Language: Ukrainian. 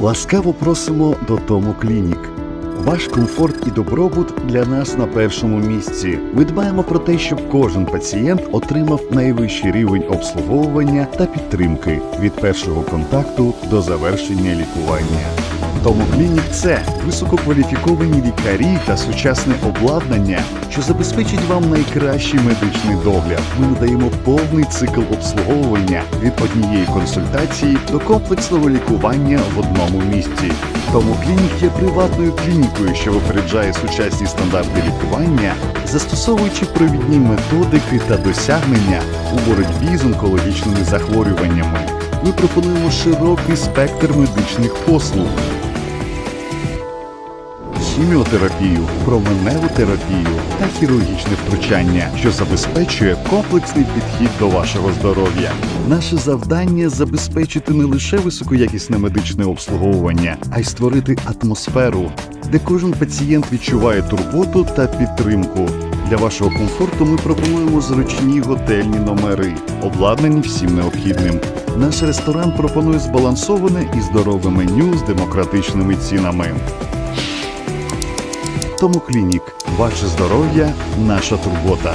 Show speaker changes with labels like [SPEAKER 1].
[SPEAKER 1] Ласкаво просимо до Тому Клінік. Ваш комфорт і добробут для нас на першому місці. Ми дбаємо про те, щоб кожен пацієнт отримав найвищий рівень обслуговування та підтримки від першого контакту до завершення лікування. Тому клінік це висококваліфіковані лікарі та сучасне обладнання, що забезпечить вам найкращий медичний догляд. Ми надаємо повний цикл обслуговування від однієї консультації до комплексного лікування в одному місці. Тому клінік є приватною клінікою, що випереджає сучасні стандарти лікування, застосовуючи провідні методики та досягнення у боротьбі з онкологічними захворюваннями. Ми пропонуємо широкий спектр медичних послуг. Хіміотерапію, променеву терапію та хірургічне втручання, що забезпечує комплексний підхід до вашого здоров'я. Наше завдання забезпечити не лише високоякісне медичне обслуговування, а й створити атмосферу, де кожен пацієнт відчуває турботу та підтримку. Для вашого комфорту ми пропонуємо зручні готельні номери, обладнані всім необхідним. Наш ресторан пропонує збалансоване і здорове меню з демократичними цінами. Тому клінік, ваше здоров'я, наша турбота.